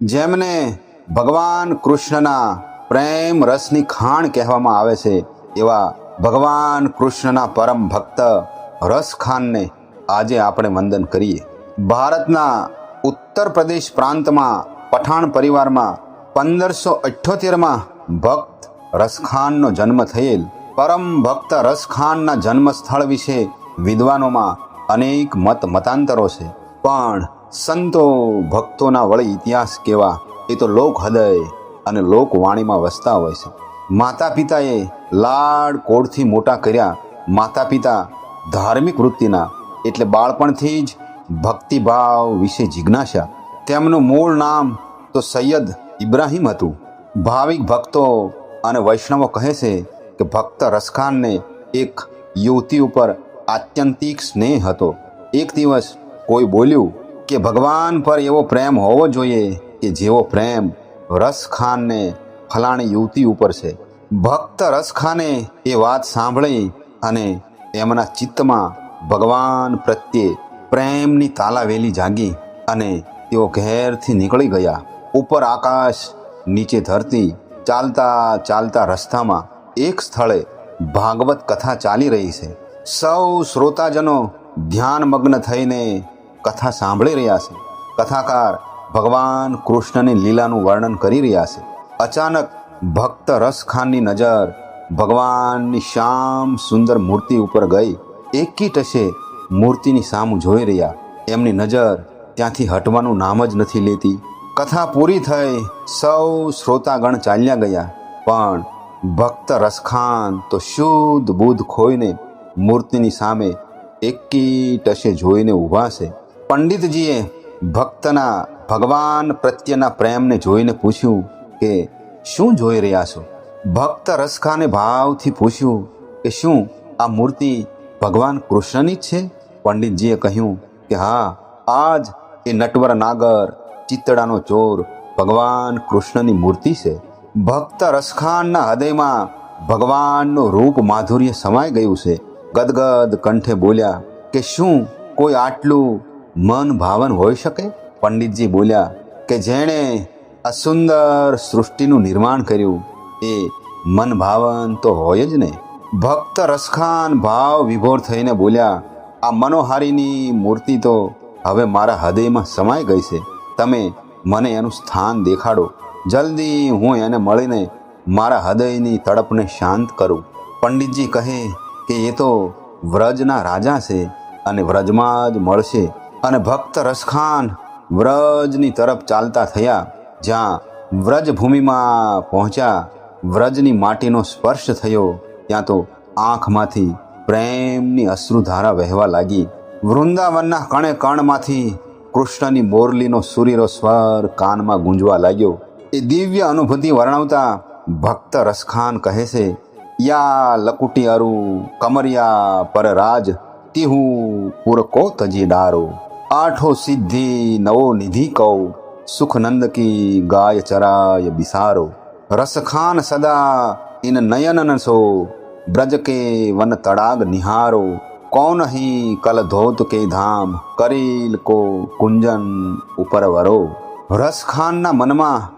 જેમને ભગવાન કૃષ્ણના પ્રેમ રસની ખાણ કહેવામાં આવે છે, એવા ભગવાન કૃષ્ણના પરમ ભક્ત રસખાનને આજે આપણે વંદન કરીએ. ભારતના ઉત્તર પ્રદેશ પ્રાંતમાં, પઠાણ પરિવારમાં પંદરસો અઠ્યોતેરમાં ભક્ત રસખાનનો જન્મ થયેલ. પરમ ભક્ત રસખાનના જન્મસ્થળ વિશે વિદ્વાનોમાં અનેક મત મતાંતરો છે. પણ સંતો ભક્તોના વળી ઇતિહાસ કેવા, એ તો લોક હૃદય અને લોકવાણીમાં વસતા હોય છે. માતા પિતાએ લાડ કોડથી મોટા કર્યા. માતા પિતા ધાર્મિક વૃત્તિના, એટલે બાળપણથી જ ભક્તિભાવ વિશે જિજ્ઞાસા તેમનું મૂળ નામ તો સૈયદ ઇબ્રાહિમ હતું. ભાવિક ભક્તો અને વૈષ્ણવો કહે છે કે ભક્ત રસખાનને એક યુવતી ઉપર આત્યંતિક સ્નેહ હતો. એક દિવસ કોઈ બોલ્યું કે ભગવાન પર એવો પ્રેમ હોવો જોઈએ કે જેવો પ્રેમ રસખાનને ફલાણી યુવતી ઉપર છે. ભક્ત રસખાને એ વાત સાંભળી અને એમના ચિત્તમાં ભગવાન પ્રત્યે પ્રેમની તાલાવેલી જાગી અને તેઓ ઘેરથી નીકળી ગયા. ઉપર આકાશ, નીચે ધરતી, ચાલતા ચાલતા રસ્તામાં એક સ્થળે ભાગવત કથા ચાલી રહી છે. સૌ શ્રોતાજનો ધ્યાનમગ્ન થઈને કથા સાંભળી રહ્યા છે. કથાકાર ભગવાન કૃષ્ણની લીલાનું વર્ણન કરી રહ્યા છે. અચાનક ભક્ત રસખાનની નજર ભગવાનની શ્યામ સુંદર મૂર્તિ ઉપર ગઈ. એકી ટશે મૂર્તિની સામું જોઈ રહ્યા. એમની નજર ત્યાંથી હટવાનું નામ જ નથી લેતી. કથા પૂરી થઈ સૌ શ્રોતાગણ ચાલ્યા ગયા. પણ ભક્ત રસખાન તો શુદ્ધ બુદ્ધ ખોઈને મૂર્તિની સામે એકી ટશે જોઈને ઊભા છે. પંડિતજીએ ભક્તના, ભગવાન પ્રત્યેના પ્રેમને જોઈને પૂછ્યું કે, શું જોઈ રહ્યા છો? ભક્ત રસખાને ભાવથી પૂછ્યું કે, શું આ મૂર્તિ ભગવાન કૃષ્ણની જ છે? પંડિતજીએ કહ્યું કે, હા આજ એ નટવર નાગર ચિત્તડાનો ચોર ભગવાન કૃષ્ણની મૂર્તિ છે. ભક્ત રસખાનના હૃદયમાં ભગવાનનું રૂપ માધુર્ય સમાઈ ગયું છે. ગદગદ કંઠે બોલ્યા કે, શું કોઈ આટલું મન ભાવન હોઈ શકે? પંડિતજી બોલ્યા કે જેણે આ સુંદર સૃષ્ટિનું નિર્માણ કર્યું, એ મન ભાવન તો હોય જ ને. ભક્ત રસખાન ભાવ વિભોર થઈને બોલ્યા, આ મનોહારીની મૂર્તિ તો હવે મારા હૃદયમાં સમાઈ ગઈ છે. તમે મને એનું સ્થાન દેખાડો. જલ્દી હું એને મળીને મારા હૃદયની તડપને શાંત કરું. પંડિતજી કહે કે એ તો વ્રજના રાજા છે અને વ્રજમાં જ મળશે. અને ભક્ત રસખાન વ્રજની તરફ ચાલતા થયા, જ્યાં વ્રજભૂમિમાં પહોંચ્યા. વ્રજની માટીનો સ્પર્શ થયો, ત્યાં તો આંખમાંથી પ્રેમની અશ્રુધારા વહેવા લાગી. વૃંદાવનના કણે કણમાંથી કૃષ્ણની બોરલીનો સૂર્યનો સ્વર કાનમાં ગુંજવા લાગ્યો. એ દિવ્ય અનુભૂતિ વર્ણવતા ભક્ત રસખાન કહે છે, યા લકુટી અરુ કમરિયા પર રાજ તિહુ પુર કો તજી ડારો. આઠો સિદ્ધિ, નવો નિધિ કૌ સુખનંદ કી ગાય ચરાય બિસારો. રસખાન સદા ઇન નયનન સો. બ્રજ કે વન તડાગ નિહારો. કૌન હી કલ ધોત કે ધામ, કરીલ કો કુંજન ઉપરવરો રસખાનના મનમાં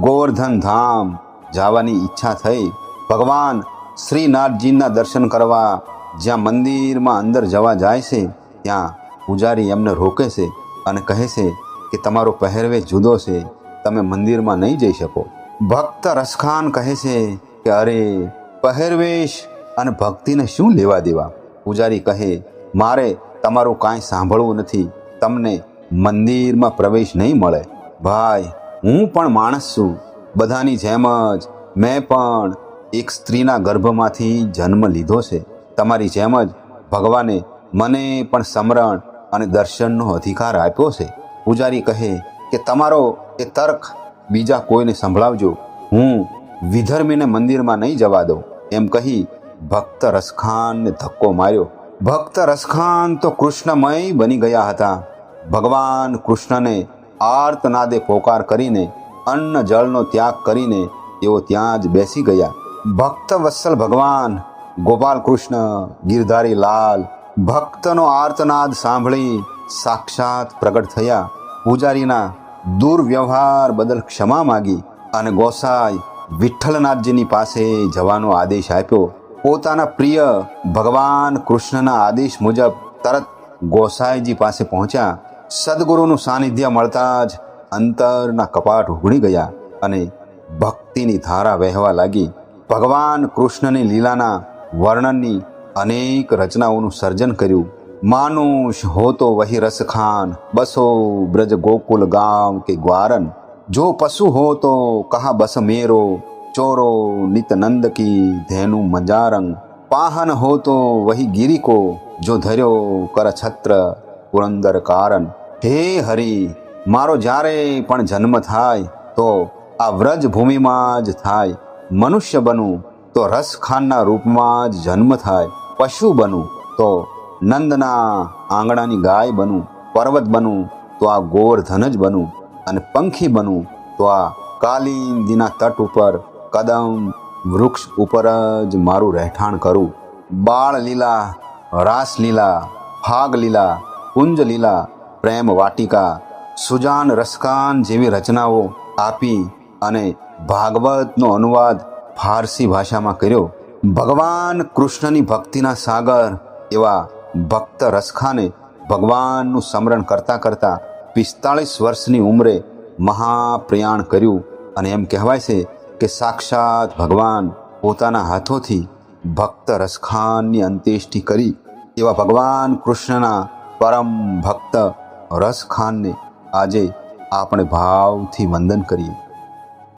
ગોવર્ધન ધામ જાવાની ઈચ્છા થઈ. ભગવાન શ્રીનાથજીના દર્શન કરવા જ્યાં મંદિરમાં અંદર જવા જાય છે, ત્યાં પૂજારી એમને રોકે છે અને કહે છે કે તમારો પહેરવેશ જુદો છે, તમે મંદિરમાં નહીં જઈ શકો. ભક્ત રસખાન કહે છે કે અરે, પહેરવેશ અને ભક્તિને શું લેવા દેવા? પૂજારી કહે, મારે તમારું કાંઈ સાંભળવું નથી, તમને મંદિરમાં પ્રવેશ નહીં મળે. ભાઈ, હું પણ માણસ છું, બધાની જેમ જ મેં પણ એક સ્ત્રીના ગર્ભમાંથી જન્મ લીધો છે. તમારી જેમ જ ભગવાને મને પણ સમરણ અને દર્શનનો અધિકાર આપ્યો છે. પૂજારી કહે કે તમારો એ તર્ક બીજા કોઈને સંભળાવજો. હું વિધર્મીને મંદિરમાં નહીં જવા દઉં. એમ કહી ભક્ત રસખાનને ધક્કો માર્યો. ભક્ત રસખાન તો કૃષ્ણમય બની ગયા હતા. ભગવાન કૃષ્ણને આર્તનાદે પોકાર કરીને, અન્ન જળનો ત્યાગ કરીને તેઓ ત્યાં જ બેસી ગયા. ભક્ત વત્સલ ભગવાન ગોપાલ કૃષ્ણ ગિરધારી લાલ ભક્તનો આર્તનાદ સાંભળી સાક્ષાત પ્રગટ થયા. પૂજારીના દુર્વ્યવહાર બદલ ક્ષમા માગી અને ગોસાઈ વિઠ્ઠલનાથજીની પાસે જવાનો આદેશ આપ્યો. પોતાના પ્રિય ભગવાન કૃષ્ણના આદેશ મુજબ તરત ગોસાઈજી પાસે પહોંચ્યા. સદગુરુનું સાનિધ્ય મળતા જ અંતરના કપાટ ઉઘડી ગયા અને ભક્તિની ધારા વહેવા લાગી. ભગવાન કૃષ્ણની લીલાના વર્ણનની અનેક રચનાઓનું સર્જન કર્યું માનુષ હો તો વહી રસખાન બસો બ્રજ ગોકુલ ગામ કે ગ્વારન જો પશુ હો તો કહા બસ મેરો ચોરો નિત નંદ કી ધેનુ મંજારંગ પાહન હો તો વહી ગિરી કો જો ધર્યો કર છત્ર પુરંદર કારણ હે હરિ મારો જ્યારે પણ જન્મ થાય તો આ વ્રજ ભૂમિમાં જ થાય મનુષ્ય બનું તો રસખાનના રૂપમાં જ જન્મ થાય પશુ બનું, તો નંદના આંગણાની ગાય બનું, પર્વત બનું, તો આ ગોવર્ધન જ બનું, અને પંખી બનું, તો આ કાલિંદીના તટ ઉપર, કદમ વૃક્ષ ઉપર જ મારું રહેઠાણ કરું. બાળ લીલા, રાસ લીલા લીલા કુંજ લીલા, પ્રેમ વાટિકા, સુજાન રસકાન જેવી રચનાઓ આપી અને ભાગવતનો અનુવાદ ફારસી ભાષામાં કર્યો. ભગવાન કૃષ્ણની ભક્તિના સાગર એવા ભક્ત રસખાને ભગવાનનું સ્મરણ કરતાં કરતાં પિસ્તાળીસ વર્ષની ઉંમરે મહાપ્રયાણ કર્યું. અને એમ કહેવાય છે કે સાક્ષાત ભગવાન પોતાના હાથોથી ભક્ત રસખાનની અંત્યેષ્ટિ કરી એવા ભગવાન કૃષ્ણના પરમ ભક્ત રસખાનને આજે આપણે ભાવથી વંદન કરીએ.